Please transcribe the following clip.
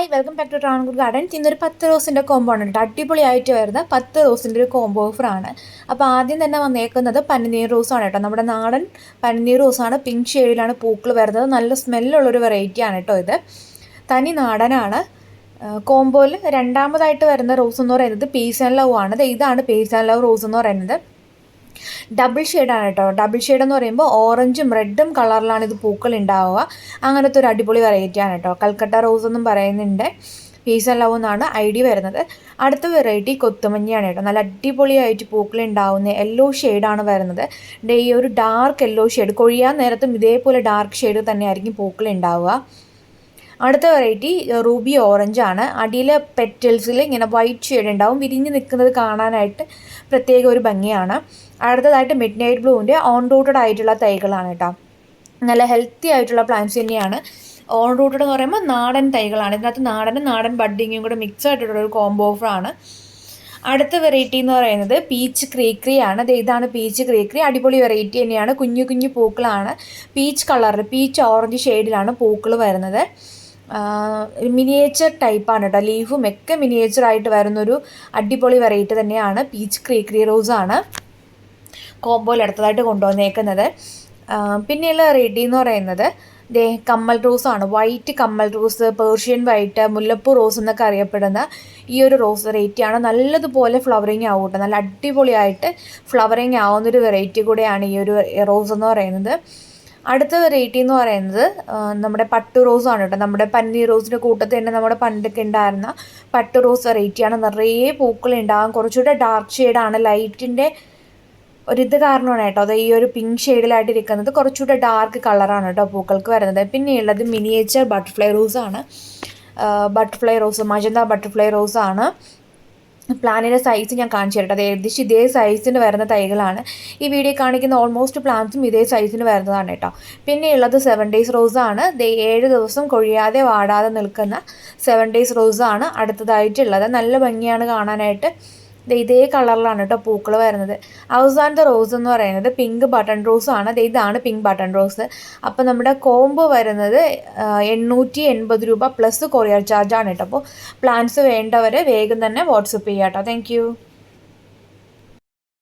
Hi welcome back to Travancore garden ഇന്നൊരു പത്ത് റോസിന്റെ combo ആണ് കേട്ടോ. അടിപൊളിയായിട്ട് വരുന്ന പത്ത് റോസിന്റെ ഒരു കോംബോ ഓഫറാണ് അപ്പോൾ ആദ്യം തന്നെ വന്നേക്കുന്നത് പനിനീർ റോസാണ് കേട്ടോ. നമ്മുടെ നാടൻ പനിനീർ റോസാണ് പിങ്ക് ഷെയ്ഡിലാണ് പൂക്കൾ വരുന്നത്. നല്ല സ്മെല്ലുള്ളൊരു വെറൈറ്റി ആണ് കേട്ടോ ഇത്. തനി നാടനാണ്. കോംബോയിൽ രണ്ടാമതായിട്ട് വരുന്ന റോസ് എന്ന് പറയുന്നത് പീസ് ആൻഡ് ലവ് ആണ്. ഇതാണ് പീസ് ആൻഡ് ലവ് റോസ് എന്ന് പറയുന്നത്. ഡബിൾ ഷെയ്ഡാണ് കേട്ടോ. ഡബിൾ ഷെയ്ഡ് എന്ന് പറയുമ്പോൾ ഓറഞ്ചും റെഡും കളറിലാണ് ഇത് പൂക്കൾ ഉണ്ടാവുക അങ്ങനത്തെ ഒരു അടിപൊളി വെറൈറ്റിയാണ് കേട്ടോ. കൽക്കട്ട റോസ് എന്നും പറയുന്നുണ്ട്. പീസ് ആൻഡ് ലവ് എന്നാണ് ഐ ഡി വരുന്നത്. അടുത്ത വെറൈറ്റി കൊത്തുമഞ്ഞയാണ് കേട്ടോ. നല്ല അടിപൊളിയായിട്ട് പൂക്കൾ ഉണ്ടാവുന്ന യെല്ലോ ഷെയ്ഡാണ് വരുന്നത്. ഈ ഒരു ഡാർക്ക് യെല്ലോ ഷെയ്ഡ് കൊഴിയാൻ നേരത്തും ഇതേപോലെ ഡാർക്ക് ഷെയ്ഡ് തന്നെയായിരിക്കും പൂക്കൾ ഉണ്ടാവുക അടുത്ത വെറൈറ്റി റൂബി ഓറഞ്ച് ആണ്. അടിയിലെ പെറ്റൽസിൽ ഇങ്ങനെ വൈറ്റ് ഷെയ്ഡ് ഉണ്ടാവും വിരിഞ്ഞ് നിൽക്കുന്നത് കാണാനായിട്ട് പ്രത്യേക ഒരു ഭംഗിയാണ്. അടുത്തതായിട്ട് മിഡ് നൈറ്റ് ബ്ലൂവിന്റെ ഓൺ റൂട്ടഡ് ആയിട്ടുള്ള തൈകളാണ് കേട്ടോ നല്ല ഹെൽത്തി ആയിട്ടുള്ള പ്ലാന്റ്സ് തന്നെയാണ്. ഓൺ റൂട്ടഡ് എന്ന് പറയുമ്പോൾ നാടൻ തൈകളാണ്. ഇതിനകത്ത് നാടനും നാടൻ ബഡ്ഡിങ്ങും കൂടെ മിക്സ് ആയിട്ടുള്ള ഒരു കോംബോ ഓഫറാണ് അടുത്ത വെറൈറ്റി എന്ന് പറയുന്നത് പീച്ച് ക്രീക്രി ആണ്. ഇതാണ് പീച്ച് ക്രീക്രി അടിപൊളി വെറൈറ്റി തന്നെയാണ്. കുഞ്ഞു കുഞ്ഞു പൂക്കളാണ്. പീച്ച് കളറിൽ പീച്ച് ഓറഞ്ച് ഷെയ്ഡിലാണ് പൂക്കൾ വരുന്നത്. മിനിയേച്ചർ ടൈപ്പാണ് കേട്ടോ ലീഫും ഒക്കെ മിനിയേച്ചർ ആയിട്ട് വരുന്നൊരു അടിപൊളി വെറൈറ്റി തന്നെയാണ്. പീച്ച് ക്രീക്രി റോസ് ആണ്. കോമ്പോൽ അടുത്തതായിട്ട് കൊണ്ടുവന്നേക്കുന്നത്. പിന്നെയുള്ള റെഡി എന്ന് പറയുന്നത് ദേ കമ്മൽ റോസാണ് വൈറ്റ് കമ്മൽ റോസ് പേർഷ്യൻ വൈറ്റ് മുല്ലപ്പൂ റോസ് എന്നൊക്കെ അറിയപ്പെടുന്ന ഈ ഒരു റോസ് വെറൈറ്റിയാണ് നല്ലതുപോലെ ഫ്ലവറിങ് ആവും കേട്ടോ നല്ല അടിപൊളിയായിട്ട് ഫ്ലവറിങ് ആവുന്നൊരു വെറൈറ്റി കൂടെയാണ് ഈ ഒരു റോസ് എന്ന് പറയുന്നത്. അടുത്ത വെറൈറ്റി എന്ന് പറയുന്നത് നമ്മുടെ പട്ടു റോസാണ് കേട്ടോ. നമ്മുടെ പന്നി റോസിന്റെ കൂട്ടത്തിൽ തന്നെ നമ്മുടെ പണ്ടൊക്കെ ഉണ്ടായിരുന്ന പട്ടു റോസ് വെറൈറ്റിയാണ് നിറയെ പൂക്കൾ ഉണ്ടാകും. കുറച്ചുകൂടെ ഡാർക്ക് ഷെയ്ഡാണ് ലൈറ്റിന്റെ ഒരിത് കാരണമാണ് കേട്ടോ. അത് ഈ ഒരു പിങ്ക് ഷെയ്ഡിലായിട്ട് ഇരിക്കുന്നത്. കുറച്ചുകൂടെ ഡാർക്ക് കളറാണ് കേട്ടോ പൂക്കൾക്ക് വരുന്നത്. പിന്നെയുള്ളത് മിനിയേച്ചർ ബട്ടർഫ്ലൈ റോസാണ് ബട്ടർഫ്ലൈ റോസ് മജന്ത ബട്ടർഫ്ലൈ റോസാണ് പ്ലാനിന്റെ സൈസ് ഞാൻ കാണിച്ചു തരട്ടെ. അത് ഏകദേശം ഇതേ സൈസിന് വരുന്ന തൈകളാണ്. ഈ വീഡിയോ കാണിക്കുന്ന ഓൾമോസ്റ്റ് പ്ലാന്റ്സും ഇതേ സൈസിന് വരുന്നതാണ് കേട്ടോ. പിന്നെ ഉള്ളത് സെവൻ ഡേയ്സ് റോസാണ് ഏഴ് ദിവസം കൊഴിയാതെ വാടാതെ നിൽക്കുന്ന സെവൻ ഡേയ്സ് റോസാണ് അടുത്തതായിട്ടുള്ളത്. നല്ല ഭംഗിയാണ് കാണാനായിട്ട്. ഇതേ കളറിലാണ് കേട്ടോ പൂക്കൾ വരുന്നത്. അവസാനത്തെ റോസ് എന്ന് പറയുന്നത് പിങ്ക് ബട്ടൺ റോസ് ആണ്. ഇതാണ് പിങ്ക് ബട്ടൺ റോസ് അപ്പോൾ നമ്മുടെ കോംബോ വരുന്നത് എണ്ണൂറ്റി എൺപത് രൂപ പ്ലസ് കൊറിയർ ചാർജ് ആണ് കേട്ടോ അപ്പോൾ പ്ലാൻസ് വേണ്ടവർ വേഗം തന്നെ വാട്സപ്പ് ചെയ്യാം കേട്ടോ താങ്ക്